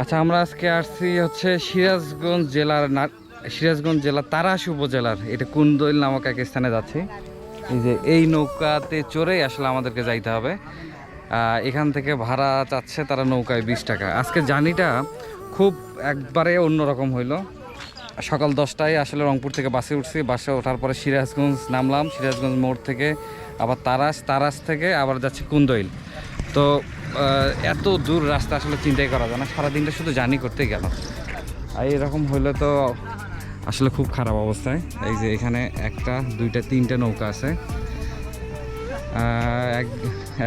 আচ্ছা আমরা আজকে আসছি হচ্ছে সিরাজগঞ্জ জেলার সিরাজগঞ্জ জেলার তারাস উপজেলার। এটা কুন্দইল নামক এক স্থানে যাচ্ছি। এই যে এই নৌকাতে চড়েই আসলে আমাদেরকে যাইতে হবে। এখান থেকে ভাড়া চাচ্ছে তারা নৌকায় বিশ টাকা। আজকে জার্নিটা খুব একবারে অন্যরকম হইল। সকাল দশটায় আসলে রংপুর থেকে বাসে উঠছি। বাসে ওঠার পরে সিরাজগঞ্জ নামলাম। সিরাজগঞ্জ মোড় থেকে আবার তারাস তারাস থেকে আবার যাচ্ছি কুন্দইল। তো এত দূর রাস্তা আসলে চিন্তাই করা যায় না। সারাদিনটা শুধু জার্নি করতে গেল। আর এরকম হলে তো আসলে খুব খারাপ অবস্থায়। এই যে এখানে একটা, দুইটা, তিনটা নৌকা আছে। এক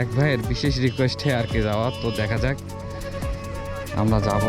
এক ভাইয়ের বিশেষ রিকোয়েস্টে আর কি যাওয়া তো দেখা যাক। আমরা যাব।